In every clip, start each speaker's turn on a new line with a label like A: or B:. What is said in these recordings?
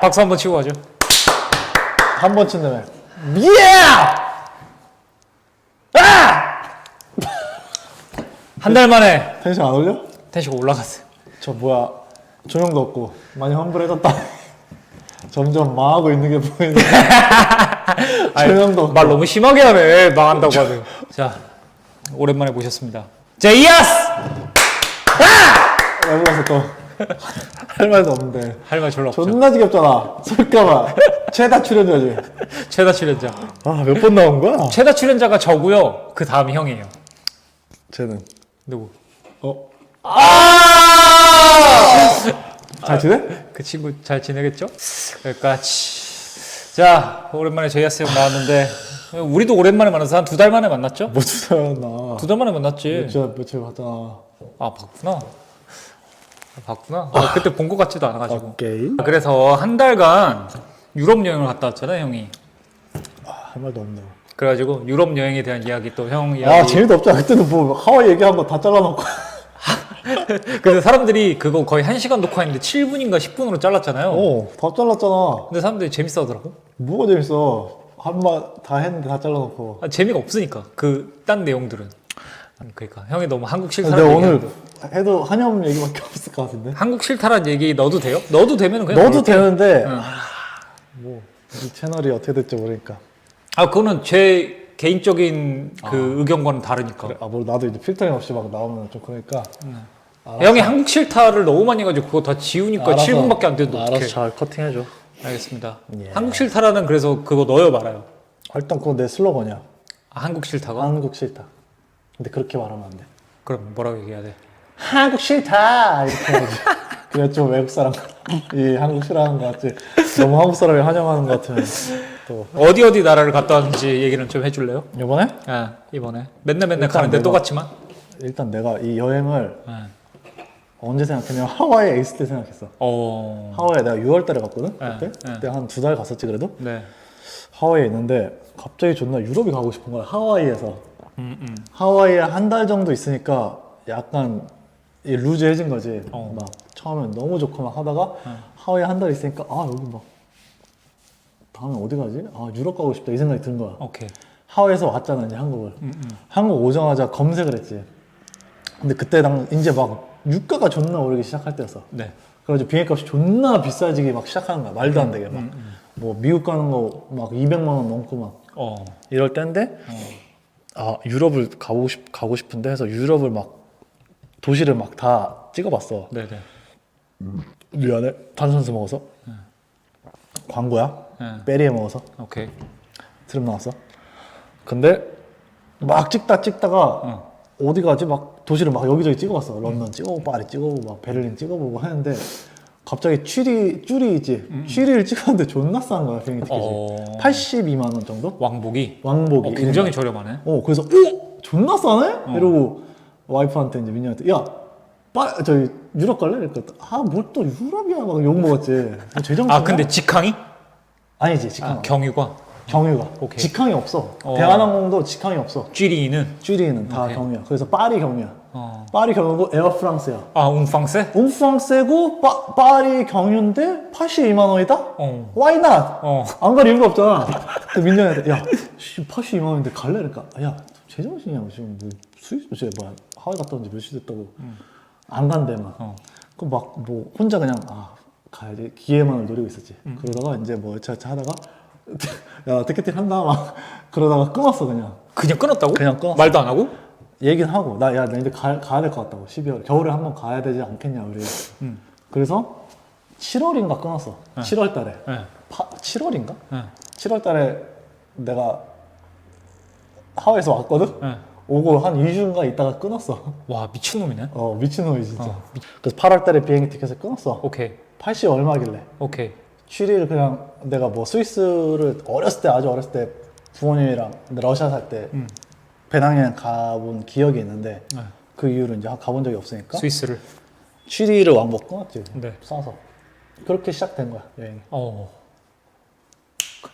A: 박수 한번 치고 가죠.
B: 한 번 친다며. 예!
A: 한달 만에
B: 텐션 안 올려?
A: 텐시가 올라갔어요.
B: 저 뭐야 조명도 없고 많이 환불해졌다. 점점 망하고 있는 게 보이네. 조명도 없고.
A: 말 너무 심하게 하네. 망한다고 하네. 자, 오랜만에 모셨습니다. 제이아스!
B: 해보면서 또 할 말도 없는데
A: 할 말 별로 없죠.
B: 존나 지겹잖아. 솔까봐 최다 출연자지.
A: 최다 출연자.
B: 아 몇 번 나온 거야?
A: 최다 출연자가 저고요. 그 다음이 형이에요.
B: 쟤는
A: 누구?
B: 어?
A: 아!
B: 잘 지내?
A: 그 친구 잘 지내겠죠? 여기까지. 자, 오랜만에 제이아스 형 나왔는데 우리도 오랜만에 만나서 한 두 달 만에 만났죠?
B: 못 주사였나?
A: 두 달 만에 만났지.
B: 며칠 며칠 봤잖아.
A: 아, 봤구나. 아, 봤구나. 아, 그때 본 것 같지도 않아가지고.
B: 오케이.
A: 그래서 한 달간 유럽 여행을 갔다 왔잖아요, 형이.
B: 아, 할 말도 없네.
A: 그래가지고 유럽 여행에 대한 이야기
B: 또형아
A: 이야기.
B: 재미도 없잖아. 그때는 뭐 하와이 얘기한 거 다 잘라놓고.
A: 그래서 사람들이 그거 거의 1시간 녹화했는데 7분인가 10분으로 잘랐잖아요.
B: 어, 다 잘랐잖아.
A: 근데 사람들이 재밌어 하더라고.
B: 뭐가 재밌어? 한번다 했는데 다 잘라놓고.
A: 아, 재미가 없으니까. 그 딴 내용들은. 그러니까 형이 너무 한국
B: 근데
A: 싫다는
B: 오늘. 해도 한염 얘기밖에 없을 것 같은데.
A: 한국 싫다라는 얘기 넣어도 돼요? 넣어도 되면 그냥
B: 넣어도
A: 넣을게요.
B: 되는데
A: 응.
B: 이 채널이 어떻게 될지 모르니까.
A: 아 그거는 제 개인적인 그 의견과는 다르니까.
B: 아, 뭐 나도 이제 필터링 없이 막 나오면 좀 그러니까. 알았어.
A: 형이 한국 싫다를 너무 많이 해가지고 그거 다 지우니까
B: 알아서-
A: 7분밖에 안 되는데
B: 알아서
A: 어떡해.
B: 잘 커팅해줘.
A: 알겠습니다.
B: 예.
A: 한국 싫다라는 그래서 그거 넣어요 말아요.
B: 아, 일단 그거 내 슬로건이야.
A: 아, 한국 싫다가?
B: 한국 싫다. 근데 그렇게 말하면 안 돼.
A: 그럼 뭐라고 얘기해야 돼?
B: 한국 싫다 이렇게 해야지. 그래 좀 외국 사람 이 한국 싫어하는 것 같지. 너무 한국 사람이 환영하는 것 같으면 또
A: 어디 어디 나라를 갔다 왔는지 얘기는 좀 해줄래요?
B: 이번에
A: 아 이번에 맨날 맨날 가는데
B: 내가-
A: 똑같지만.
B: 일단 내가 이 여행을
A: 아.
B: 언제 생각했냐면 하와이에 있을 때 생각했어.
A: 어.
B: 하와이에 내가 6월달에 갔거든.
A: 네,
B: 그때
A: 네.
B: 그때 한 두 달 갔었지 그래도.
A: 네.
B: 하와이에 있는데 갑자기 존나 유럽이 가고 싶은 거야. 하와이에서
A: 음 음.
B: 하와이에 한 달 정도 있으니까 약간 이 루즈해진 거지.
A: 어.
B: 막 처음엔 너무 좋고 막 하다가 하와이 한 달 있으니까 아 여기 막 다음에 어디 가지? 아 유럽 가고 싶다 이 생각이 든 거야.
A: 오케이.
B: 하와이에서 왔잖아 이제 한국을.
A: 음 음.
B: 한국 오자마자 검색을 했지. 근데 그때 당 이제 막 유가가 존나 오르기 시작할 때였어.
A: 네.
B: 그래가지고 비행값이 존나 비싸지기 막 시작하는 거야. 말도 안 되게 막. 뭐 미국 가는 거 막 200만 원 넘고 막
A: 어.
B: 이럴 때인데 아 유럽을 가고 싶 가고 싶은데 해서 유럽을 막 도시를 막 다 찍어봤어.
A: 네네.
B: 미안해 탄산수 먹어서 광고야
A: 네.
B: 베리에 먹어서
A: 오케이.
B: 트름 나왔어. 근데 막 찍다 찍다가
A: 어.
B: 어 디 가지 막 도시를 막 여기저기 찍어봤어. 런던 찍어보고 파리 찍어보고 막 베를린 찍어보고 하는데 갑자기 취리 쭈리 있지 취리를 찍었는데 존나 싼 거야 비행기 티켓이
A: 어.
B: 82만 원 정도
A: 왕복이.
B: 왕복이
A: 어, 굉장히. 저렴하네.
B: 어 그래서 오 존나 싸네 이러고 와이프한테 이제 민영한테 야 빠, 저기 유럽 갈래? 이랬더니 아뭘 또 유럽이야 막 욕 먹었지 제정신이야?
A: 아 근데 직항이?
B: 아니지 직항
A: 아, 경유가.
B: 경유가
A: 오케이.
B: 직항이 없어
A: 어.
B: 대한항공도 직항이 없어
A: 쥐리는.
B: 쥐리는 다
A: 오케이.
B: 경유야 그래서 파리 경유야
A: 어.
B: 파리 경유고 에어프랑스야
A: 아 웅팡세?
B: 옹프랑스고 파, 파리 경유인데 82만 원이다?
A: 어.
B: Why not?
A: 어.
B: 안 갈 이유가 없잖아. 근데 민정이한테 야, 씨, 82만 원인데 갈래? 그러니까 야, 제정신이야. 지금 뭐 수입 제 뭐야 하와이 갔다 온 지 며칠 됐다고 안 간대 막.
A: 어.
B: 그럼 막뭐 혼자 그냥 아 가야지 기회만을 노리고 있었지.
A: 음.
B: 그러다가 이제 뭐 여차저차 하다가 야나 티켓팅 한다 막 그러다가 끊었어 그냥.
A: 그냥 끊었다고?
B: 그냥 끊었어.
A: 말도 안 하고?
B: 얘기는 하고 나 야 나 이제 가, 가야 될 것 같다고 12월 겨울에 한번 가야 되지 않겠냐 우리.
A: 음.
B: 그래서 7월인가 끊었어. 7월 달에.
A: 네.
B: 파, 7월인가?
A: 네.
B: 7월 달에 내가 하와이에서 왔거든?
A: 네.
B: 오고 한 2주인가 있다가 끊었어.
A: 와 미친놈이네.
B: 어, 미친놈이 진짜.
A: 어.
B: 그래서 8월 달에 비행기 티켓을 끊었어.
A: 오케이.
B: 80 얼마길래.
A: 오케이.
B: 취리를 그냥 내가 뭐 스위스를 어렸을 때 아주 어렸을 때 부모님이랑 러시아 살 때
A: 음.
B: 배낭여행 가본 기억이 있는데
A: 네.
B: 그 이후로 이제 가본 적이 없으니까
A: 스위스를.
B: 취리를 왕복 끊었지.
A: 네.
B: 싸서. 그렇게 시작된 거야, 여행이.
A: 어.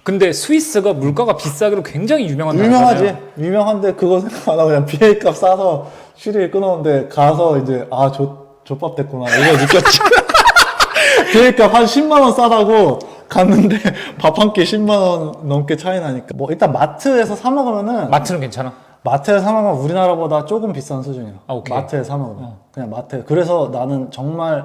A: 근데 스위스가 물가가 비싸기로 굉장히 유명한
B: 유명하지.
A: 나라잖아요.
B: 유명한데 그거 생각 안 하고 그냥 비행값 싸서 취리를 끊었는데 가서 이제 아 조, 족밥 됐구나 이거 느꼈지. 그러니까 한 10만 원 싸다고 갔는데 밥 한 끼 10만 원 넘게 차이 나니까 뭐 일단 마트에서 사 먹으면은
A: 마트는 괜찮아?
B: 마트에서 사 먹으면 우리나라보다 조금 비싼 수준이야.
A: 아, 오케이.
B: 마트에서 사 먹으면 그냥 마트. 그래서 나는 정말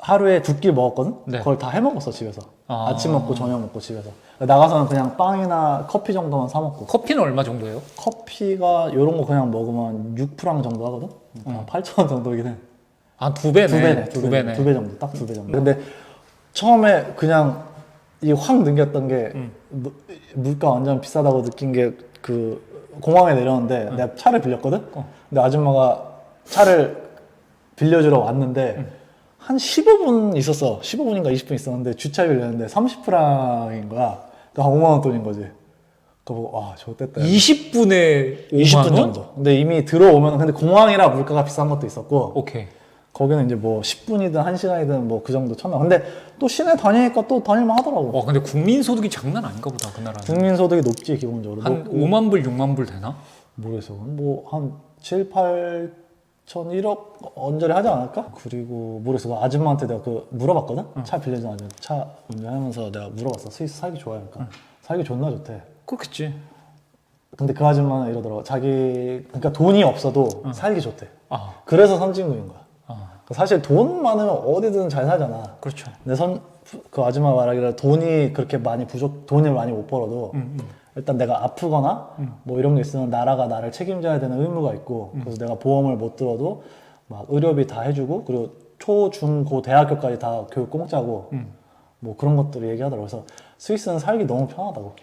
B: 하루에 두 끼 먹었거든.
A: 네.
B: 그걸 다 해 먹었어 집에서.
A: 아.
B: 아. 침 먹고 저녁 먹고 집에서. 나가서는 그냥 빵이나 커피 정도만 사 먹고.
A: 커피는 얼마 정도예요?
B: 커피가 이런 거 그냥 먹으면 6프랑 정도 하거든. 8천 원 정도이긴 해.
A: 아, 두 배네.
B: 두 배네,
A: 두
B: 두
A: 배네.
B: 두 배 정도, 딱 두 배 정도. 근데 처음에 그냥 이확 느꼈던 게 무- 물가 완전 비싸다고 느낀 게 그 공항에 내렸는데 내가 차를 빌렸거든. 근데 아줌마가 차를 빌려주러 왔는데 한 15분 있었어. 15분인가 20분 있었는데 주차비를 냈는데 30프랑인 거야. 한 5만 원 돈인 거지. 그거 와, 저거 뗐다.
A: 20분에 5만
B: 20분
A: 원?
B: 정도. 근데 이미 들어오면 근데 공항이라 물가가 비싼 것도 있었고
A: 오케이.
B: 거기는 이제 뭐 10분이든 1시간이든 뭐 그 정도 천만. 근데 또 시내 다니니까 또 다닐만 하더라고.
A: 와, 근데 국민 소득이 장난 아닌가 보다, 그 나라는.
B: 국민 소득이 높지 기본적으로.
A: 한
B: 뭐,
A: 5만 불, 6만 불 되나?
B: 모르겠어. 뭐 한 7, 8 천 1억 언저리 하지 않을까? 그리고 모르겠어. 그 아줌마한테 내가 그 물어봤거든. 차 빌려준 아줌마. 차 운전하면서 내가 물어봤어. 스위스 살기 좋아하니까. 살기 존나 좋대.
A: 그렇겠지.
B: 근데 그 아줌마는 이러더라고. 자기 그러니까 돈이 없어도 살기 좋대.
A: 아,
B: 그래서 선진국인 거야.
A: 아,
B: 사실 돈 많으면 어디든 잘 살잖아.
A: 그렇죠.
B: 근데 선, 그 아줌마 말하기를 돈이 그렇게 많이 부족, 돈을 많이 못 벌어도
A: 음,
B: 일단 내가 아프거나 뭐 이런 게 있으면 나라가 나를 책임져야 되는 의무가 있고
A: 음.
B: 그래서 내가 보험을 못 들어도 막 의료비 다 해주고 그리고 초, 중, 고, 대학교까지 다 교육 공짜고
A: 음.
B: 뭐 그런 것들을 얘기하더라고. 그래서 스위스는 살기 너무 편하다고.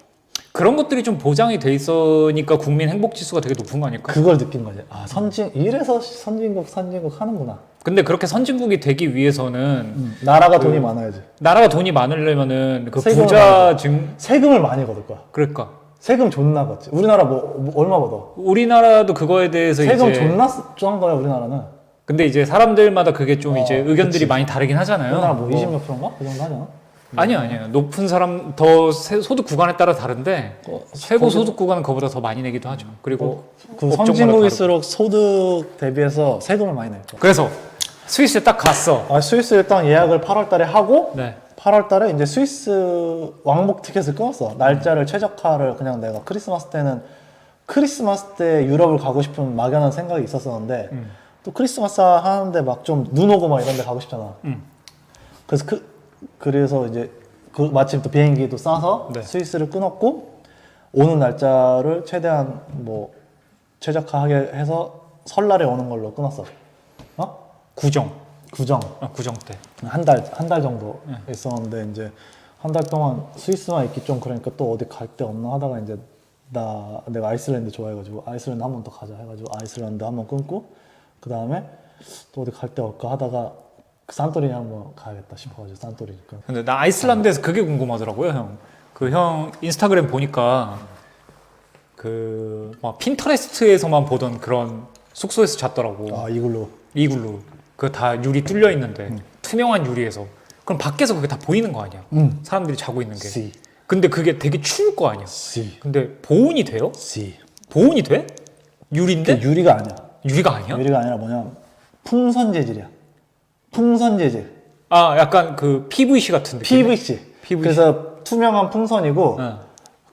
A: 그런 것들이 좀 보장이 돼 있으니까 국민 행복 지수가 되게 높은 거 아닐까?
B: 그걸 느낀 거지. 아, 선진, 이래서 선진국, 선진국 하는구나.
A: 근데 그렇게 선진국이 되기 위해서는
B: 나라가 돈이 많아야지.
A: 나라가 돈이 많으려면은 그
B: 세금을
A: 부자 증
B: 세금을 많이 걷을 거야.
A: 그러니까
B: 세금 존나 걷지. 우리나라 뭐, 뭐 얼마 받아?
A: 우리나라도 그거에 대해서
B: 세금
A: 이제
B: 존나 싼 거야 우리나라는.
A: 근데 이제 사람들마다 그게 좀
B: 어,
A: 이제 의견들이
B: 그치.
A: 많이 다르긴 하잖아요.
B: 우리나라
A: 뭐뭐
B: 20몇 프로인가? 그 정도 하잖아.
A: 아니요, 아니요. 높은 사람 더 세- 소득 구간에 따라 다른데
B: 어,
A: 최고
B: 거기-
A: 소득 구간은 그보다 더 많이 내기도 하죠. 그리고
B: 그
A: 업종마다
B: 선진국일수록 소득 대비해서 세금을 많이 낼 거야.
A: 그래서 스위스에 딱 갔어.
B: 아, 스위스 일단 예약을 8월 달에 하고
A: 네.
B: 8월 달에 이제 스위스 왕복 티켓을 끊었어. 날짜를 최적화를 그냥 내가 크리스마스 때는 크리스마스 때 유럽을 가고 싶은 막연한 생각이 있었었는데
A: 음.
B: 또 크리스마스 하는데 막 좀 눈 오고 막 이런 데 가고 싶잖아.
A: 음.
B: 그래서 그 그래서 이제 그 마침 또 비행기도 싸서
A: 네.
B: 스위스를 끊었고 오는 날짜를 최대한 뭐 최적화하게 해서 설날에 오는 걸로 끊었어. 어?
A: 구정.
B: 구정.
A: 아, 구정 때.
B: 한 달 한 달 정도
A: 네.
B: 있었는데 이제 한 달 동안 스위스만 있기 좀 그러니까 또 어디 갈 데 없나 하다가 이제 나 내가 아이슬란드 좋아해가지고 아이슬란드 한 번 더 가자 해가지고 아이슬란드 한 번 끊고 그 다음에 또 어디 갈 데 없까 하다가 그 산토리니 한번 가야겠다 싶어가지고 산토리니까
A: 근데 나 아이슬란드에서 그게 궁금하더라고요, 형. 그 형 인스타그램 보니까 그막 핀터레스트에서만 보던 그런 숙소에서 잤더라고.
B: 아 이걸로
A: 이글루. 그 다 유리 뚫려 있는데 투명한 유리에서. 그럼 밖에서 그게 다 보이는 거 아니야?
B: 음.
A: 사람들이 자고 있는 게.
B: C
A: 근데 그게 되게 추울 거 아니야?
B: C
A: 근데 보온이 돼요?
B: C
A: 보온이 돼? 유리인데?
B: 유리가 아니야
A: 유리가 아니야?
B: 유리가 아니라 뭐냐 풍선 재질이야 풍선 재질
A: 아, 약간 그 PVC 같은 느낌.
B: PVC
A: PVC.
B: 그래서 투명한 풍선이고
A: 응.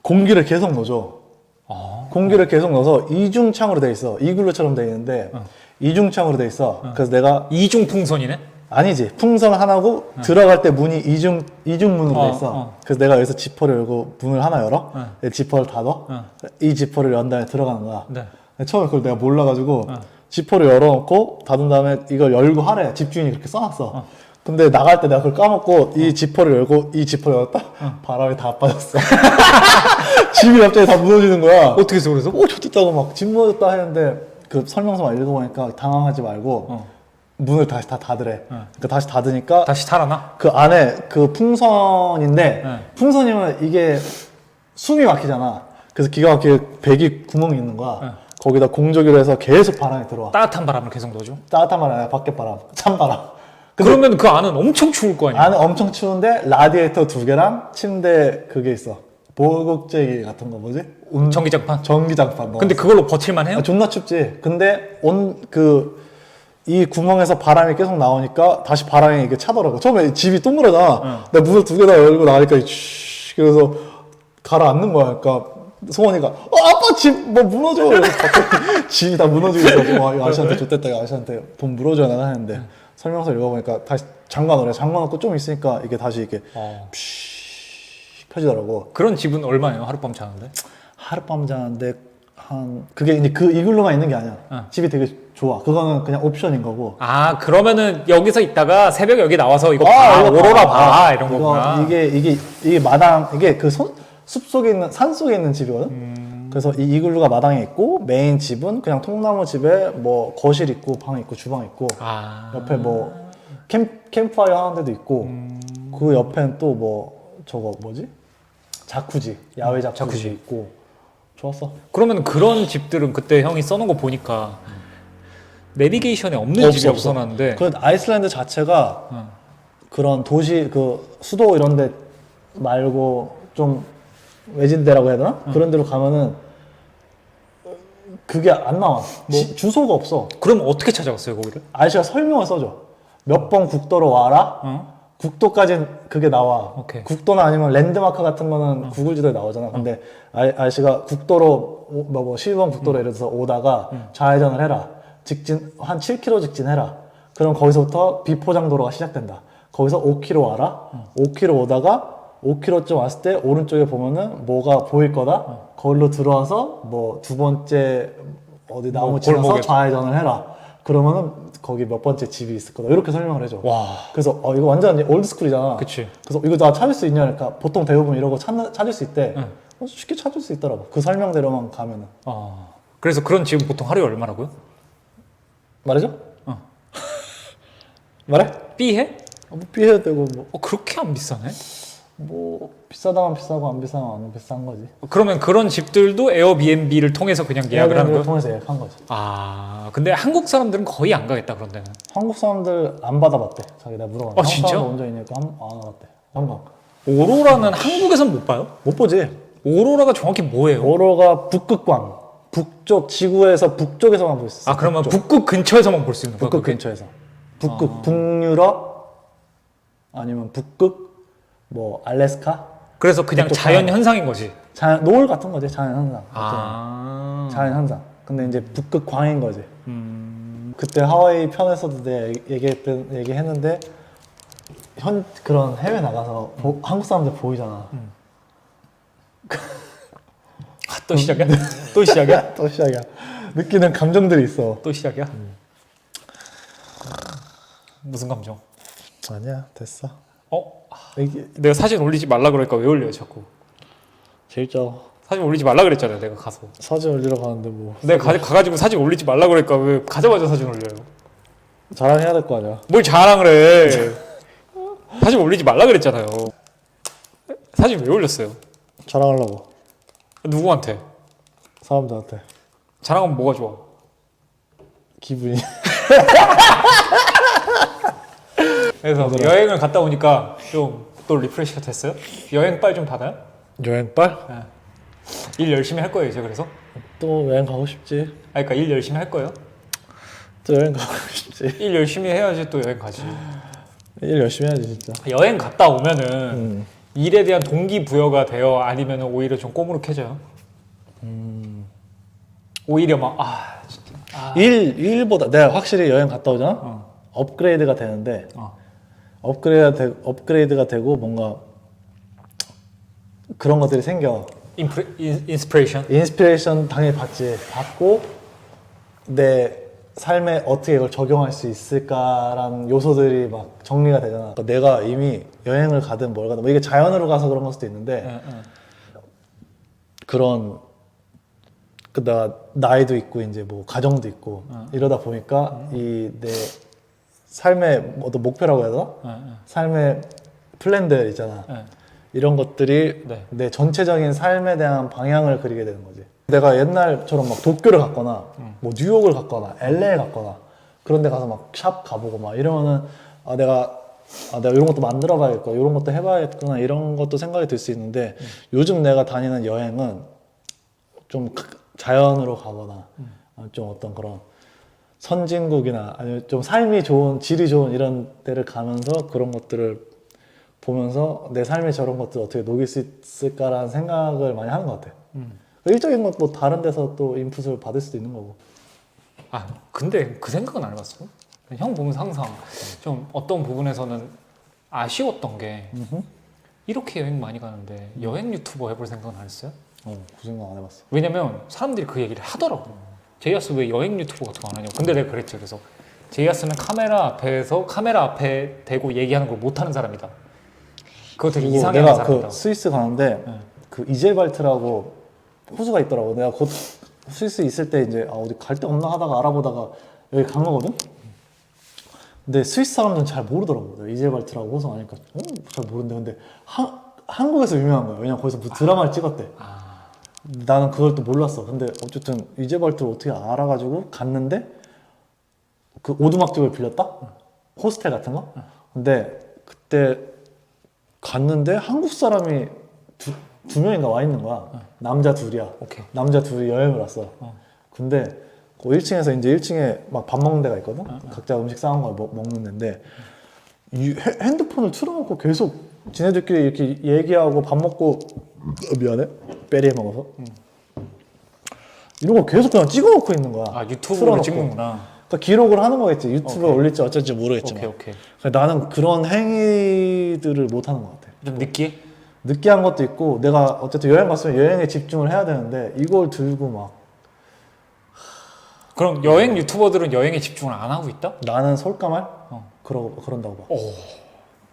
B: 공기를 계속 넣어줘
A: 아,
B: 공기를 계속 넣어서 이중창으로 돼 있어. 이글루처럼 돼 있는데 이중창으로 돼 있어. 그래서 내가
A: 이중 풍선이네?
B: 아니지 풍선 하나고 들어갈 때 문이 이중 이중 문으로
A: 어,
B: 돼 있어.
A: 어.
B: 그래서 내가 여기서 지퍼를 열고 문을 하나 열어.
A: 어.
B: 내 지퍼를 닫아.
A: 어.
B: 이 지퍼를 연 다음에 들어가는 거야.
A: 네.
B: 처음에 그걸 내가 몰라가지고
A: 어.
B: 지퍼를 열어놓고 닫은 다음에 이걸 열고 하래. 집주인이 그렇게 써놨어. 근데 나갈 때 내가 그걸 까먹고 이 지퍼를 열고 이 지퍼를 열었다. 바람이 다 빠졌어. 집이 갑자기 다 무너지는 거야.
A: 어떻게 해서 그래서?
B: 오 좋겠다고 막 집 무너졌다 했는데 그 설명서 만 읽어보니까 당황하지 말고
A: 어.
B: 문을 다시 다 닫으래. 그러니까 다시 닫으니까
A: 다시 살아나?
B: 그 안에 그 풍선인데
A: 네.
B: 풍선이면 이게 숨이 막히잖아. 그래서 기가 막히게 배기 구멍이 있는 거야.
A: 네.
B: 거기다 공조기로 해서 계속 바람이 들어와.
A: 따뜻한 바람을 계속 넣어줘?
B: 따뜻한 바람 아니라 밖에 바람, 찬 바람. 근데
A: 그러면 그 안은 엄청 추울 거 아니야?
B: 안에 엄청 추운데 라디에이터 두 개랑 침대 그게 있어. 보극제기 같은 거 뭐지? 온-
A: 전기장판?
B: 전기장판. 넣어.
A: 근데 그걸로 버틸만 해요?
B: 아, 존나 춥지. 근데 온 그 이 구멍에서 바람이 계속 나오니까 다시 바람이 이게 차더라고. 처음에 집이 동그랗잖아. 내가 문을 두 개 다 열고 나가니까 쉿 그래서 가라앉는 거야. 그러니까 소원이가 어, 아빠 집 뭐 무너져. 갑자기 집이 다 무너지고 있어. 와, 이 아저씨한테 줬댔다. 이 아저씨한테 돈 물어줘야 되나 했는데 설명서 읽어보니까 다시 잠가 놓으래. 잠가 놓고 좀 있으니까 이게 다시 이렇게
A: 어.
B: 펴지더라고.
A: 그런 집은 얼마예요? 하룻밤 자는데?
B: 하룻밤 자는데 한 그게 이제 그 이글루가 있는 게 아니야.
A: 어.
B: 집이 되게 좋아. 그거는 그냥 옵션인 거고.
A: 아 그러면은 여기서 있다가 새벽 여기 나와서 이거
B: 아,
A: 봐
B: 이거
A: 오로라
B: 봐.
A: 봐 이런
B: 이거
A: 거구나.
B: 이게 이게 이게 마당 이게 그숲 속에 있는 산 속에 있는 집이거든.
A: 음.
B: 그래서 이 이글루가 마당에 있고 메인 집은 그냥 통나무 집에 뭐 거실 있고 방 있고 주방 있고
A: 아
B: 옆에 뭐 캠, 캠프파이어 하는 데도 있고
A: 음.
B: 그 옆엔 또 뭐 저거 뭐지 자쿠지 야외 자쿠지,
A: 자쿠지.
B: 있고 좋았어.
A: 그러면 그런 집들은 그때 형이 써놓은 거 보니까 내비게이션에 없는
B: 없어,
A: 집이라고
B: 없어.
A: 써놨는데
B: 그 아이슬란드 자체가
A: 어.
B: 그런 도시 그 수도 이런 데 말고 좀 외진 데라고 해야 되나? 그런 데로 가면은 그게 안 나와. 지- 주소가 없어.
A: 그럼 어떻게 찾아갔어요 거기를?
B: 아저씨가 설명을 써줘. 몇 번 국도로 와라.
A: 어?
B: 국도까진 그게 나와.
A: 오케이.
B: 국도나 아니면 랜드마크 같은 거는 구글 지도에 나오잖아. 근데 아, 아저씨가 국도로 오- 뭐, 뭐 12번 국도로 예를 들어서 오다가 좌회전을 해라. 직진 한 7km 직진해라. 그럼 거기서부터 비포장 도로가 시작된다. 거기서 5km 와라. 5km 오다가 5km쯤 왔을 때 오른쪽에 보면은 뭐가 보일 거다. 거기로 들어와서 뭐 두 번째 어디 나무
A: 뭐
B: 지나서. 좌회전을 해라. 그러면은 거기 몇 번째 집이 있을 거다. 이렇게 설명을 해줘.
A: 와
B: 그래서 어 이거 완전 올드스쿨이잖아.
A: 그치.
B: 그래서 이거 나 찾을 수 있냐? 그러니까 보통 대부분 이러고 찾는, 찾을 수 있대.
A: 응.
B: 어, 쉽게 찾을 수 있더라고. 그 설명대로만 가면은.
A: 어. 그래서 그런 집은 보통 하루에 얼마라고요?
B: 말해줘?
A: 어.
B: 말해?
A: B해?
B: 어, 뭐 삐해도 되고 뭐,
A: 어 그렇게 안 비싸네?
B: 뭐 비싸다면 비싸고 안 비싸면 안 비싼 거지.
A: 그러면 그런 집들도 에어비앤비를 통해서 그냥 예약을 하는 거예요?
B: 통해서 예약한 거지.
A: 아 근데 한국 사람들은 거의 안 가겠다 그런 데는
B: 한국 사람들 안 받아봤대. 자기 내가 물어봤는데.
A: 아, 진짜?
B: 한국 사람들 온적 있냐고 한- 안 와봤대. 한번.
A: 오로라는 한국에선 못 봐요?
B: 못 보지.
A: 오로라가 정확히 뭐예요?
B: 오로가 북극광. 북쪽 지구에서 북쪽에서만 볼 수 있어.
A: 아 그러면 북극 근처에서만 볼 수 있는 거야?
B: 북극
A: 그게?
B: 근처에서 북극 북유럽 아니면 북극 뭐 알래스카
A: 그래서 그냥 자연 현상인 거지.
B: 자연 노을 같은 거지 자연 현상
A: 아.
B: 자연 현상 근데 이제 북극 광인 거지
A: 음.
B: 그때 하와이 편에서도 내가 얘기- 얘기했던 얘기했는데 현 그런 해외 나가서 보- 한국 사람들 보이잖아
A: 아, 또 시작이야? 또 시작이야?
B: 또 시작이야 느끼는 감정들이 있어
A: 또 시작이야? 무슨 감정?
B: 아니야 됐어
A: 어?
B: 이게
A: 내가 사진 올리지 말라 그러니까 왜 올려요 자꾸?
B: 재밌죠
A: 사진 올리지 말라 그랬잖아요 내가 가서.
B: 사진 올리러 가는데 뭐
A: 내가 가, 가가지고 사진 올리지 말라 그러니까 왜 가자마자 사진 올려요?
B: 자랑해야 될 거 아니야
A: 뭘 자랑을 해? 사진 올리지 말라 그랬잖아요. 사진 왜 올렸어요?
B: 자랑하려고
A: 누구한테?
B: 사람들한테
A: 자랑하면 뭐가 좋아?
B: 기분이
A: 그래서 여행을 갔다 오니까 좀 또 리프레시가 됐어요? 여행 빨 좀 받아요?
B: 여행빨?
A: 일 열심히 할 거예요 이제 그래서?
B: 또 여행 가고 싶지
A: 아 그러니까 일 열심히 할 거예요?
B: 또 여행 가고 싶지
A: 일 열심히 해야지 또 여행 가지.
B: 일 열심히 해야지 진짜
A: 여행 갔다 오면은
B: 음.
A: 일에 대한 동기부여가 돼요? 아니면 오히려 좀 꼬무룩해져요? 오히려 막 아 진짜 아,
B: 일, 일보다 내가 확실히 여행 갔다 오잖아?
A: 어.
B: 업그레이드가 되는데
A: 어.
B: 업그레이드가, 되, 업그레이드가 되고 뭔가 그런 것들이 생겨
A: 인프레, 인, 인스피레이션?
B: 인스피레이션 당연히 받지 받고 내 삶에 어떻게 이걸 적용할 수 있을까라는 요소들이 막 정리가 되잖아 그러니까 내가 이미 여행을 가든 뭘 가든 뭐 이게 자연으로 가서 그런 걸 수도 있는데
A: 응, 응.
B: 그런 그 내가 나이도 있고 이제 뭐 가정도 있고 이러다 보니까 이내 삶의 어떤 목표라고?
A: 응, 응.
B: 삶의 플랜들 있잖아.
A: 응.
B: 이런 것들이
A: 네.
B: 내 전체적인 삶에 대한 방향을 그리게 되는 거지. 내가 옛날처럼 막 도쿄를 갔거나 뭐 뉴욕을 갔거나 LA 갔거나 그런 데 가서 막 샵 가보고 막 이러면은 아 내가 아 내가 이런 것도 만들어 봐야겠고 이런 것도 해봐야겠구나 이런 것도 생각이 들 수 있는데 요즘 내가 다니는 여행은 좀 크- 자연으로 가거나 아, 좀 어떤 그런 선진국이나 아니면 좀 삶이 좋은 질이 좋은 이런 데를 가면서 그런 것들을 보면서 내 삶에 저런 것들 어떻게 녹일 수 있을까라는 생각을 많이 하는 것 같아. 일적인 것뭐 다른 데서 또 인풋을 받을 수도 있는 거고.
A: 아 근데 그 생각은 안 해봤어. 형 보면서 항상 좀 어떤 부분에서는 아쉬웠던 게
B: 음흠.
A: 이렇게 여행 많이 가는데 여행 유튜버 해볼 생각은 안 했어요?
B: 어, 그 생각 안 해봤어.
A: 왜냐면 사람들이 그 얘기를 하더라고. 제이아스 왜 여행 유튜버 같은 거 안 하냐고. 근데 내가 그랬지. 그래서 제이아스는 카메라 앞에서 카메라 앞에 대고 얘기하는 걸 못하는 사람이다. 그거 되게
B: 그리고
A: 이상한
B: 내가
A: 사람이다.
B: 그 스위스 가는데
A: 네.
B: 그 이젤발트라고 호수가 있더라고. 내가 곧 스위스 있을 때 이제 아, 어디 갈 데 없나 하다가 알아보다가 여기 간 거거든. 근데 스위스 사람들은 잘 모르더라고. 내가 이젤발트라고 호수 아니까 어? 잘 모르는데 근데 한, 한국에서 유명한 거야. 왜냐면 거기서 무슨 드라마를 찍었대.
A: 아,
B: 나는 그걸 또 몰랐어. 근데 어쨌든 이제발트를 어떻게 알아가지고 갔는데 그 오두막집을 빌렸다? 호스텔 같은 거? 근데 그때 갔는데 한국 사람이 두, 두 명인가 와 있는 거야. 남자 둘이야.
A: 오케이.
B: 남자 둘이 여행을 왔어. 근데 그 1층에서 이제 1층에 막 밥 먹는 데가 있거든. 각자 음식 싸온 걸 먹, 먹는 데인데 이 헤- 핸드폰을 틀어놓고 계속 지네들끼리 이렇게 얘기하고 밥 먹고 어, 미안해 빼리 해 먹어서 이런 거 계속 그냥 찍어놓고 있는 거야.
A: 아 유튜브로. 찍는구나.
B: 그러니까 기록을 하는 거겠지. 유튜브에. 올릴지 어쩔지 모르겠지만.
A: 오케이 오케이.
B: 그러니까 나는 그런 행위들을 못 하는 것 같아.
A: 좀 느끼해?
B: 느끼한 것도 있고 내가 어쨌든 여행 갔으면 여행에 집중을 해야 되는데 이걸 들고 막
A: 그럼 여행 유튜버들은 여행에 집중을 안 하고 있다?
B: 나는 솔까말
A: 어.
B: 그러 그런다고 봐.
A: 오.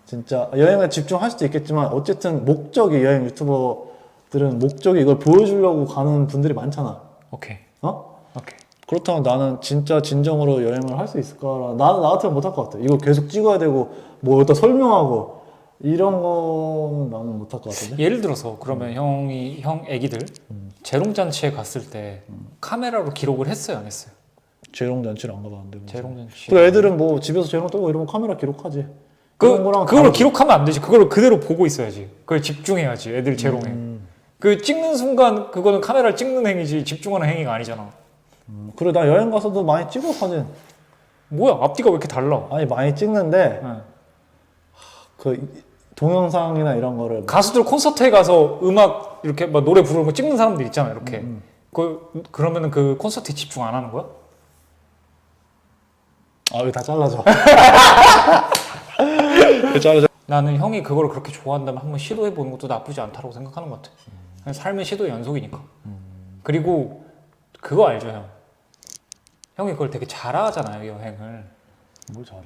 B: 진짜 여행에 집중할 수도 있겠지만 어쨌든 목적이 여행 유튜버들은 목적이 이걸 보여주려고 가는 분들이 많잖아.
A: 오케이
B: 어?
A: 오케이.
B: 그렇다면 나는 진짜 진정으로 여행을 할 수 있을까라 나는 나 같으면 못할 것 같아. 이거 계속 찍어야 되고 뭐 일단 설명하고 이런 거는 나는 못할 것 같은데.
A: 예를 들어서 그러면 형이 형 애기들
B: 음.
A: 재롱 잔치에 갔을 때 카메라로 기록을 했어요 안 했어요?
B: 재롱 잔치를 안 가봤는데. 뭐.
A: 재롱 잔치.
B: 그 애들은 뭐 집에서 재롱 뜨고 이러면 카메라 기록하지.
A: 그
B: 거랑
A: 그걸
B: 다르지.
A: 기록하면 안 되지. 그걸 그대로 보고 있어야지. 그걸 집중해야지. 애들 재롱에.
B: 음.
A: 그 찍는 순간 그거는 카메라를 찍는 행위지 집중하는 행위가 아니잖아.
B: 음, 그래 나 여행 가서도 많이 찍어 사진.
A: 뭐야 앞뒤가 왜 이렇게 달라?
B: 아니 많이 찍는데
A: 응.
B: 그 이- 동영상이나 이런 거를
A: 가수들 콘서트에 가서 음악 이렇게 막 노래 부르는 거 찍는 사람들 있잖아 이렇게.
B: 음,
A: 그 그러면은 그 콘서트에 집중 안 하는 거야?
B: 아 이거 다 잘라줘. 이거 잘라줘.
A: 나는 형이 그거를 그렇게 좋아한다면 한번 시도해 보는 것도 나쁘지 않다고 생각하는 것 같아. 그냥 삶의 시도의 연속이니까. 그리고 그거 알죠 형? 형이 그걸 되게 잘하잖아요 여행을.
B: 뭘 잘해?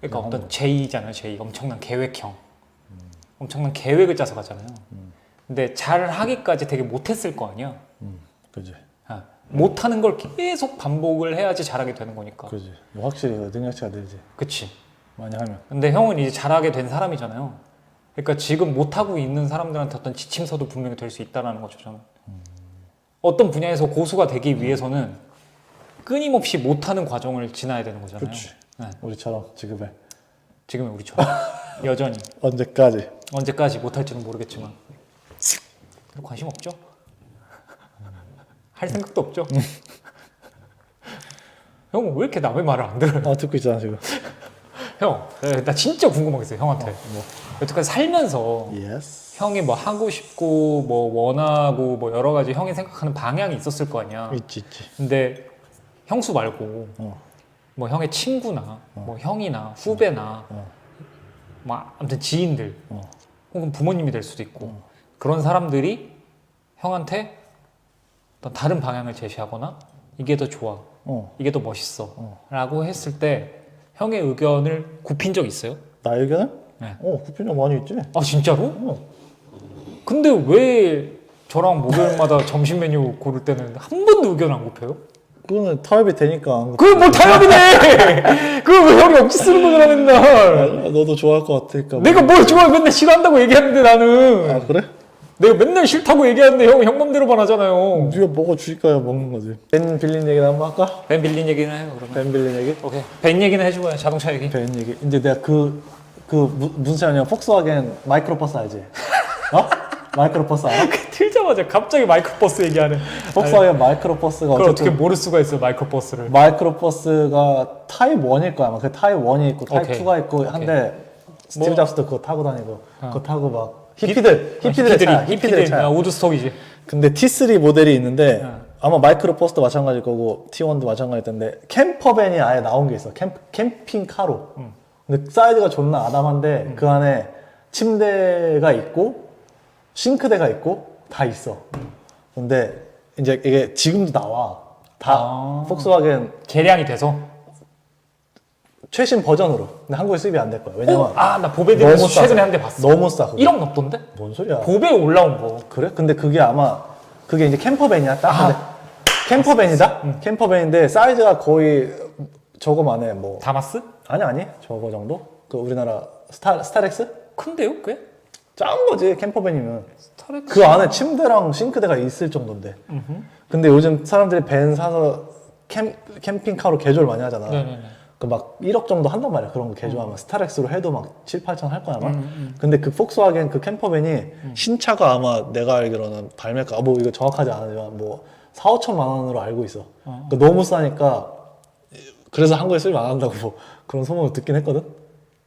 A: 그러니까 어떤 제이잖아요 제이 엄청난 계획형. 엄청난 계획을 짜서 가잖아요. 근데 잘 하기까지 되게 못했을 거 아니야.
B: 음, 그지,
A: 아, 못하는 걸 계속 반복을 해야지 잘하게 되는 거니까.
B: 그지. 확실히 그 능력치가 늘지.
A: 그치.
B: 많이 하면.
A: 근데 형은 이제 잘하게 된 사람이잖아요. 그러니까 지금 못하고 있는 사람들한테 어떤 지침서도 분명히 될 수 있다는 거죠, 저는. 어떤 분야에서 고수가 되기 위해서는 끊임없이 못하는 과정을 지나야 되는 거잖아요.
B: 그치.
A: 네,
B: 우리처럼 지금의
A: 지금의 우리처럼. 여전히.
B: 언제까지?
A: 언제까지 못할지는 모르겠지만. 별 관심 없죠? 할 생각도 없죠? 형은 왜 이렇게 남의 말을 안 들어요?
B: 아 듣고 있잖아 지금.
A: 형, 네, 나 진짜 궁금한 게 있어요, 형한테.
B: 뭐?
A: 여태까지 살면서
B: 예스.
A: 형이 뭐 하고 싶고 뭐 원하고 뭐 여러 가지 형이 생각하는 방향이 있었을 거 아니야.
B: 있지 있지.
A: 근데 형수 말고
B: 어.
A: 뭐 형의 친구나 뭐 형이나 후배나
B: 어.
A: 뭐 아무튼 지인들
B: 어.
A: 혹은 부모님이 될 수도 있고 그런 사람들이 형한테 어떤 다른 방향을 제시하거나 이게 더 좋아,
B: 어.
A: 이게 더 멋있어라고 했을 때 형의 의견을 굽힌 적 있어요?
B: 나 의견은?
A: 네.
B: 어 구피는 많이 있지.
A: 아 진짜로?
B: 어.
A: 근데 왜 저랑 목요일마다 점심 메뉴 고를 때는 한 번도 의견 안 굽혀요?
B: 그거는 타협이 되니까. 안
A: 그게 뭘 타협이네! 그걸 왜 형이 억지 쓰는 거잖아 맨날!
B: 아, 너도 좋아할 것 같으니까. 뭐.
A: 내가 뭘 좋아해 맨날 싫어한다고 얘기하는데 나는
B: 아 그래?
A: 내가 맨날 싫다고 얘기하는데 형, 형 맘대로만 하잖아요
B: 네가 먹어 주니까 먹는 거지. 벤 빌린 얘기나 한번 할까?
A: 벤 빌린 얘기는 해요 그러면
B: 벤 빌린 얘기?
A: 오케이 벤 얘기는 해줘요 자동차 얘기
B: 벤 얘기. 근데 내가 그, 그 무- 무슨 차냐? 폭스와겐 마이크로버스 알지? 어? 마이크로 버스 알아?
A: 틀자마자 갑자기 마이크로버스 얘기하는.
B: 폭스바겐 마이크로 버스가
A: 그걸 어떻게
B: 어쨌든
A: 모를 수가 있어 마이크로버스를.
B: 마이크로 버스가 타입 1일 거야. 아마 그 타입 1이 있고 타입
A: 오케이.
B: 2가 있고 한데 스티브
A: 뭐-
B: 잡스도 그거 타고 다니고
A: 어.
B: 그거 타고 막 히피들 히피들의 차야. 히피들의 차야.
A: 아, 우드스톡이지.
B: 근데 T3 모델이 있는데
A: 어.
B: 아마 마이크로 버스도 마찬가지일 거고 T1도 마찬가지일 텐데 캠퍼밴이 아예 나온 게 있어. 캠, 캠핑카로.
A: 음.
B: 근데 사이즈가 존나 아담한데 그 안에 침대가 있고 싱크대가 있고 다 있어. 근데 이제 이게 지금도 나와. 다
A: 아.
B: 폭스바겐
A: 개량이 돼서.
B: 최신 버전으로. 근데 한국에 수입이 안 될 거야. 왜냐면
A: 어? 아, 나 보베드에서
B: 너무 싸.
A: 최근에 한대 봤어.
B: 너무 싸. 그거.
A: 1억 넘던데?
B: 뭔 소리야?
A: 보베 올라온 거.
B: 그래? 근데 그게 아마 그게 이제 캠퍼밴이야 딱.
A: 아.
B: 근데 캠퍼밴이다? 캠퍼밴인데 사이즈가 거의 저거만 해. 뭐
A: 다마스?
B: 아니 아니 저거 정도? 그 우리나라 스타 스타렉스?
A: 큰데요, 꽤?
B: 작은 거지 캠퍼밴이면.
A: 스타렉스.
B: 그 안에 침대랑 싱크대가 있을 정도인데. 근데 요즘 사람들이 밴 사서 캠 캠핑카로 개조를 많이 하잖아.
A: 네네네.
B: 그 막 1억 정도 한단 말이야. 그런 거 개조하면 스타렉스로 해도 막 7, 8천 할 거야 아마.
A: 음,
B: 근데 그 폭스와겐 그 캠퍼밴이 신차가 아마 내가 알기로는 발매가 뭐 이거 정확하지 않으지만 뭐 4, 5천만 원으로 알고 있어.
A: 어.
B: 그러니까 너무 싸니까 그래서 한국에 수입 안 한다고 뭐 그런 소문을 듣긴 했거든.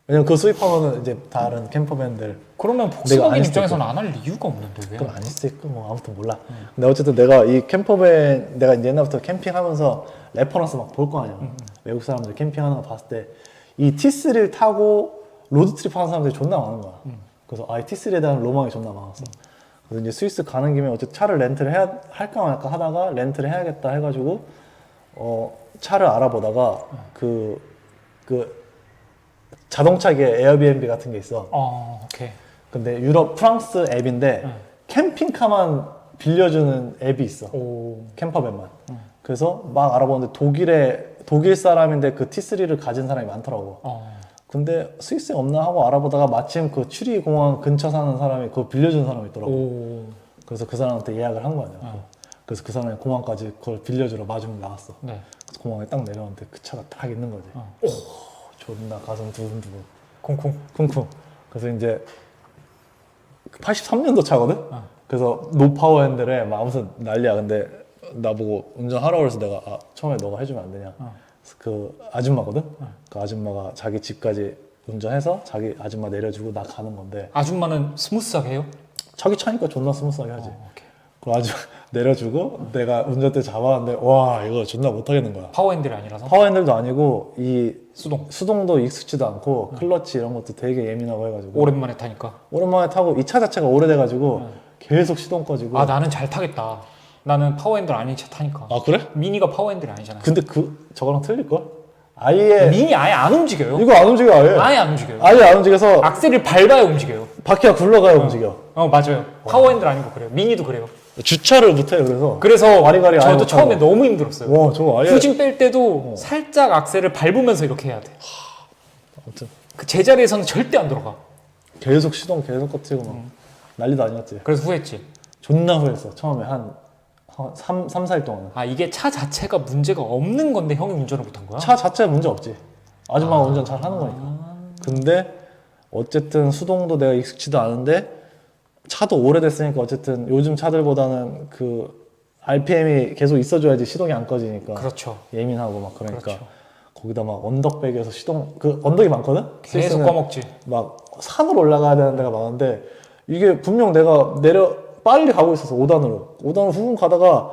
B: 왜냐면 그거 수입하면은 이제 다른 캠퍼밴들
A: 그러면 폭스바겐
B: 수도
A: 입장에서는 안 할 이유가 없는데 왜?
B: 그건 아닐 수도 있고 뭐 아무튼 몰라. 근데 어쨌든 내가 이 캠퍼밴 내가 이제 옛날부터 캠핑하면서 레퍼런스 막 볼 거 아니야. 외국 사람들 캠핑하는 거 봤을 때이 T3를 타고 로드트립 하는 사람들이 존나 많은 거야. 그래서 아, 이 T3에 대한 로망이 존나 많았어. 그래서 이제 스위스 가는 김에 어쨌든 차를 렌트를 해야 할까 말까 하다가 렌트를 해야겠다 해가지고 어 차를 알아보다가 그그 자동차계 에어비앤비 같은 게 있어.
A: 어, 오케이.
B: 근데 유럽 프랑스 앱인데
A: 응.
B: 캠핑카만 빌려주는 앱이 있어
A: 오.
B: 캠퍼밴만 그래서 막 알아보는데 독일에 독일 사람인데 그 T3를 가진 사람이 많더라고
A: 어.
B: 근데 스위스에 없나 하고 알아보다가 마침 그 추리 공항 근처 사는 사람이 그거 빌려주는 사람이 있더라고
A: 오.
B: 그래서 그 사람한테 예약을 한 거야 내가.
A: 어.
B: 그래서 그 사람이 공항까지 그걸 빌려주러 마중 나왔어
A: 네.
B: 그래서 공항에 딱 내려왔는데 그 차가 딱 있는 거지
A: 어.
B: 오 존나 가슴 두근두근
A: 쿵쿵.
B: 쿵쿵. 그래서 이제 83년도 차거든.
A: 어.
B: 그래서 노파워 핸들에 막 아무튼 난리야. 근데 나보고 운전하라고 그래서 내가 아, 처음에 너가 해주면 안 되냐.
A: 어.
B: 그 아줌마거든. 그 아줌마가 자기 집까지 운전해서 자기 아줌마 내려주고 나 가는 건데
A: 아줌마는 스무스하게 해요?
B: 자기 차니까 존나 스무스하게 하지.
A: 어, 오케이.
B: 그 아줌마 내려주고 내가 운전대 잡았는데 와 이거 존나 못하겠는 거야.
A: 파워 핸들이 아니라서
B: 파워 핸들도 아니고 이
A: 수동.
B: 수동도 익숙지도 않고 클러치 이런 것도 되게 예민하고 해가지고
A: 오랜만에 타니까.
B: 오랜만에 타고 이 차 자체가 오래돼가지고 계속 시동 꺼지고.
A: 아 나는 잘 타겠다. 나는 파워 핸들 아닌 차 타니까.
B: 아, 그래?
A: 미니가 파워 핸들이 아니잖아.
B: 근데 그 저거랑 틀릴 걸? 아예
A: 미니 아예 안 움직여요.
B: 이거 안 움직여 아예.
A: 아예 안 움직여요.
B: 아예 안 움직여서
A: 악셀을 밟아야 움직여요.
B: 바퀴가 굴러가야 움직여.
A: 어 맞아요. 파워 핸들 아니고 그래요. 미니도 그래요.
B: 주차를 못해요 그래서.
A: 그래서
B: 와리가리 아예
A: 저도
B: 못하고.
A: 처음에 너무 힘들었어요.
B: 와 저거 아예.
A: 후진 뺄 때도 살짝 악셀을 밟으면서 이렇게 해야 돼.
B: 아무튼
A: 그 제자리에서는 절대 안 들어가.
B: 계속 시동 계속 꺼트리고 막
A: 음.
B: 난리도 아니었지.
A: 그래서 후회했지.
B: 존나 후회했어 처음에 한, 한 3, 3, 4일 동안.
A: 아 이게 차 자체가 문제가 없는 건데 형이 운전을 못한 거야?
B: 차 자체에 문제 없지. 아줌마가 운전 잘 하는 거니까. 근데 어쨌든 수동도 내가 익숙지도 않은데 차도 오래됐으니까 어쨌든 요즘 차들보다는 그 RPM이 계속 있어줘야지 시동이 안 꺼지니까
A: 그렇죠.
B: 예민하고 막 그러니까
A: 그렇죠.
B: 거기다 막 언덕백에서 시동 그 언덕이 많거든.
A: 계속
B: 스위스는
A: 꺼먹지.
B: 막 산으로 올라가야 되는 데가 많은데 이게 분명 내가 내려 빨리 가고 있어서 5단으로 5단으로 후분 가다가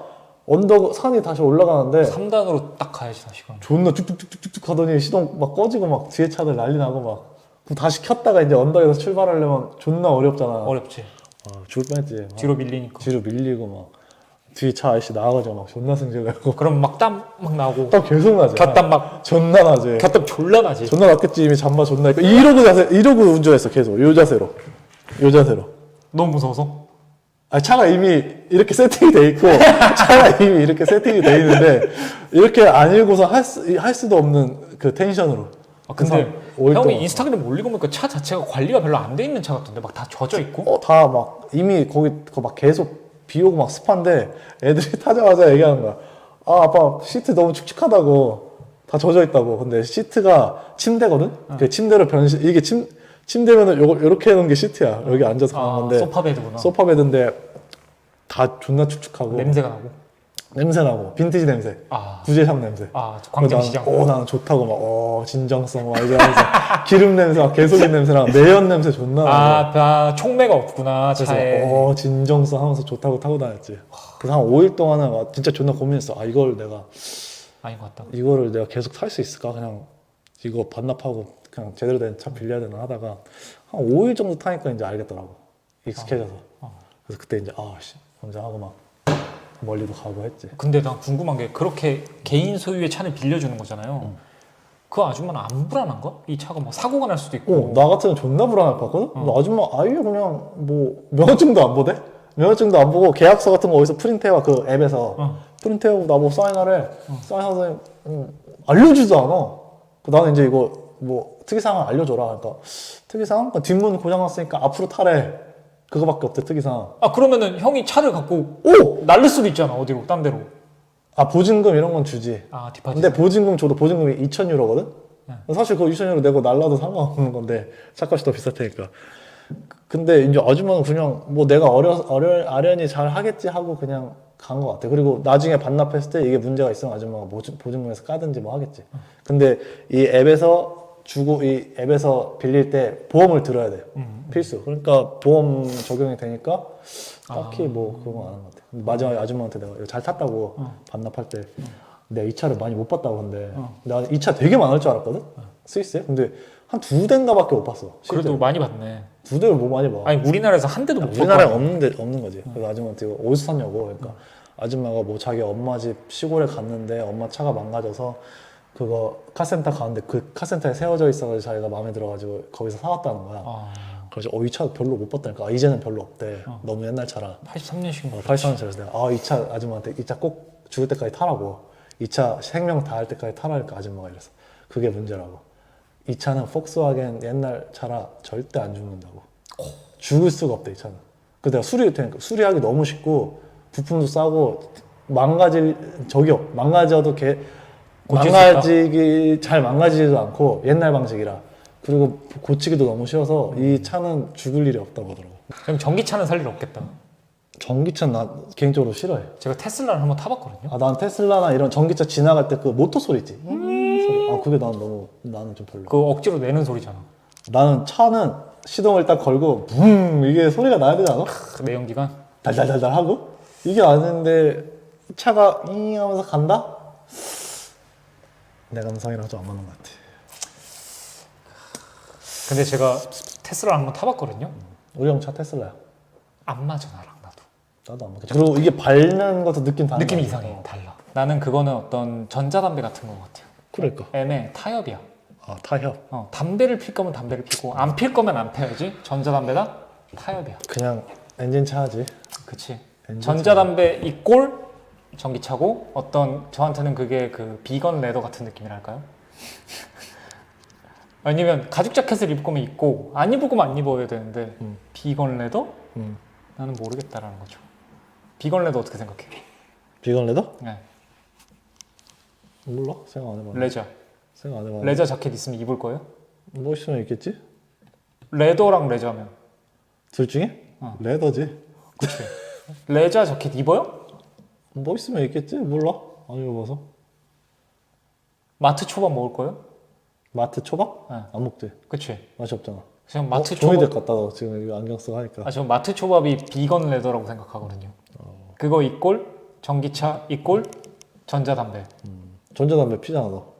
B: 언덕 산이 다시 올라가는데
A: 3단으로 딱 가야지 다시금.
B: 존나 쭉쭉쭉쭉쭉 하더니 시동 막 꺼지고 막 뒤에 차들 난리 나고 막 그럼 다시 켰다가 이제 언덕에서 출발하려면 존나 어렵잖아.
A: 어렵지.
B: 아, 죽을 뻔했지. 막
A: 뒤로 밀리니까.
B: 뒤로 밀리고 막 뒤에 차 아저씨 나와가지고 막 존나 승질내고
A: 그럼 막 땀 막 나고
B: 땀 계속 나지.
A: 곁땀 막
B: 존나 나지.
A: 곁땀 졸라 나지.
B: 존나 났겠지 이미 잠바 존나 있고 이러고 자세 이러고 운전했어 계속 요 자세로 요 자세로.
A: 너무 무서워서.
B: 아 차가 이미 이렇게 세팅이 돼 있고 차가 이미 이렇게 세팅이 돼 있는데 이렇게 안 읽고서 할, 수, 할 수도 없는 그 텐션으로.
A: 아, 근데
B: 오일
A: 형이
B: 동안.
A: 인스타그램 올리고 보니까 차 자체가 관리가 별로 안 돼 있는 차 같던데 막 다 젖어 있고.
B: 어, 다 막 이미 거기 막 계속 비 오고 막 습한데 애들이 타자마자 얘기하는 거야. 아, 아빠 시트 너무 축축하다고 다 젖어 있다고. 근데 시트가 침대거든. 그 침대로 변신 이게 침 침대면은 요거 이렇게 해놓은 게 시트야. 여기 앉아서 가는
A: 아,
B: 건데
A: 소파 베드구나.
B: 소파 베드인데 다 존나 축축하고
A: 냄새가 나고.
B: 냄새 나고 빈티지 냄새,
A: 아,
B: 구제샵 냄새.
A: 아, 저 광장시장.
B: 오 나는 좋다고 막, 어 진정성 막 이러면서 기름 냄새, 막 개소리 냄새랑 매연 냄새 존나. 나고.
A: 아, 아, 촉매가 없구나
B: 그래서
A: 차에.
B: 어 진정성 하면서 좋다고 타고 다녔지. 그래서 한 5일 동안은 막 진짜 존나 고민했어. 아 이걸 내가
A: 아닌 것 같다.
B: 이거를 내가 계속 탈 수 있을까? 그냥 이거 반납하고 그냥 제대로 된 차 빌려야 되나 하다가 한 5일 정도 타니까 이제 알겠더라고. 익숙해져서.
A: 어.
B: 그래서 그때 이제 아씨 혼자 하고 막 멀리도 가고 했지.
A: 근데 난 궁금한 게 그렇게 개인 소유의 차를 빌려주는 거잖아요. 그 아줌마는 안 불안한가? 이 차가 뭐 사고가 날 수도 있고.
B: 어, 나 같으면 존나 불안할 것 같거든? 근데 아줌마 아예 그냥 뭐 면허증도 안 보대? 면허증도 안 보고 계약서 같은 거 어디서 프린트해와 그 앱에서
A: 어.
B: 프린트해오고 나뭐 사인하래 사인하더니 음, 알려주지도 않아 그 나는 이제 이거 뭐 특이사항을 알려줘라 그러니까 특이사항? 그 뒷문 고장났으니까 앞으로 타래 그거밖에 없대 특이사항
A: 아 그러면은 형이 차를 갖고
B: 오!
A: 날릴 수도 있잖아 어디로 딴 데로.
B: 아 보증금 이런 건 주지
A: 아 디파짓.
B: 근데 보증금 줘도 보증금이 2,000유로거든?
A: 네.
B: 사실 그거 2,000유로 내고 날라도 상관없는 건데 차값이 더 비쌀 테니까. 근데 이제 아줌마는 그냥 뭐 내가 어려, 어려, 아련히 잘 하겠지 하고 그냥 간 것 같아. 그리고 나중에 반납했을 때 이게 문제가 있으면 아줌마가 보증, 보증금에서 까든지 뭐 하겠지. 근데 이 앱에서 주고 이 앱에서 빌릴 때 보험을 들어야 돼.
A: 음.
B: 필수. 그러니까 보험 적용이 되니까 딱히 뭐 그런 건안 하는 것 같아. 근데 마지막에 아줌마한테 내가 이거 잘 탔다고
A: 어.
B: 반납할 때 내가 이 차를 많이 못 봤다고 근데 나이 차 되게 많을 줄 알았거든? 스위스에? 근데 한 두 대인가밖에 못 봤어.
A: 그래도 많이 받네.
B: 두 대를 뭐 많이 봐.
A: 아니 우리나라에서 한 대도 못볼
B: 우리나라에. 없는 데 없는 거지. 그래서 아줌마한테 이거 어디서 샀냐고. 그러니까 아줌마가 뭐 자기 엄마 집 시골에 갔는데 엄마 차가 망가져서 그거 카센터 가는데 그 카센터에 세워져 있어가지고 자기가 마음에 들어가지고 거기서 사왔다는 거야.
A: 아,
B: 그래서 어 이 차 별로 못 봤다니까. 아, 이제는 별로 없대.
A: 어.
B: 너무 옛날 차라.
A: 83년식.
B: 어, 83년짜리에서 내가 아이 차 아줌마한테 이 차 꼭 죽을 때까지 타라고 이 차 생명 다할 때까지 타라니까 아줌마가 이랬어 그게 문제라고 이 차는 폭스와겐 옛날 차라 절대 안 죽는다고 죽을 수가 없대 이 차는 그 내가 수리 테니까 수리하기 너무 쉽고 부품도 싸고 망가질 적이 없 망가져도 개
A: 고칠 수
B: 망가지기 잘 망가지지도 않고 옛날 방식이라 그리고 고치기도 너무 쉬워서 이 차는 죽을 일이 없다고 하더라고
A: 그럼 전기차는 살 일 없겠다.
B: 전기차 나 개인적으로 싫어해
A: 제가 테슬라를 한번 타봤거든요.
B: 아, 난 테슬라나 이런 전기차 지나갈 때 그 모터 소리 있지? 소리. 아, 그게 난 너무, 나는 좀 별로.
A: 그 억지로 내는 소리잖아.
B: 나는 차는 시동을 딱 걸고, 붕! 이게 소리가 나야 되지 않아?
A: 그 내연기관.
B: 달달달달 하고? 이게 아닌데, 차가 잉 하면서 간다? 내 감성이랑 좀 안 맞는 것 같아.
A: 근데 제가 테슬라를 한번 타봤거든요.
B: 우리 형 차 테슬라야.
A: 안 맞아 나랑 나도.
B: 나도 안 맞겠다. 그리고 이게 밟는 것도 느낌 다른
A: 느낌이
B: 같아.
A: 이상해. 달라. 나는 그거는 어떤 전자담배 같은 것 같아요.
B: 그러니까.
A: 애매 타협이야.
B: 아, 타협.
A: 어, 담배를 필 거면 담배를 피고 안 필 거면 안 펴야지. 전자담배다 타협이야.
B: 그냥 엔진 차 하지.
A: 그치.
B: 엔진
A: 전자담배 이꼴 전기차고 어떤 저한테는 그게 그 비건 레더 같은 느낌이랄까요? 아니면 가죽 자켓을 입을 거면 입고 안 입을 거면 안 입어야 되는데
B: 음.
A: 비건 레더?
B: 음.
A: 나는 모르겠다라는 거죠. 비건 레더 어떻게 생각해?
B: 비건 레더?
A: 네.
B: 몰라. 생각 안 해봤네.
A: 레저.
B: 생각 안 해봤네.
A: 레저 자켓 있으면 입을 거예요?
B: 뭐 있으면 있겠지?
A: 레더랑 레저면
B: 둘 중에?
A: 어.
B: 레더지.
A: 그치. 레저 자켓 입어요?
B: 뭐 있으면 있겠지? 몰라. 안 입어봐서.
A: 마트 초밥 먹을 거예요?
B: 마트 초밥?
A: 네.
B: 안 먹지.
A: 그치.
B: 맛이 없잖아.
A: 지금 마트
B: 어? 종이들
A: 초밥
B: 갖다 놔. 지금 이거 안경 쓰고 하니까.
A: 아, 저 마트 초밥이 비건 레더라고 생각하거든요. 그거 이꼴 전기차 이꼴 전자담배.
B: 전자담배 피잖아 너.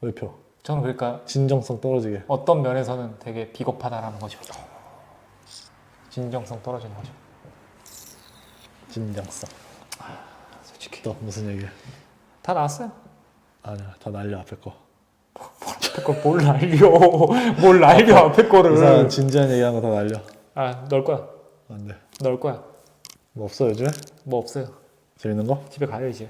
B: 왜 펴?
A: 저는 그러니까
B: 진정성 떨어지게.
A: 어떤 면에서는 되게 비겁하다라는 거죠. 진정성 떨어지는 거죠.
B: 진정성.
A: 솔직히
B: 또 무슨 얘기야?
A: 다 나왔어요.
B: 아니야. 다 날려 앞에 거.
A: 그걸 뭘 날려? 뭘 날려 앞에
B: 이상한
A: 거를?
B: 진지한 얘기한 거 다 날려.
A: 아 넣을 거야.
B: 안 돼.
A: 넣을 거야.
B: 뭐 없어 요즘에?
A: 뭐 없어요.
B: 재밌는 거?
A: 집에 가요 이제.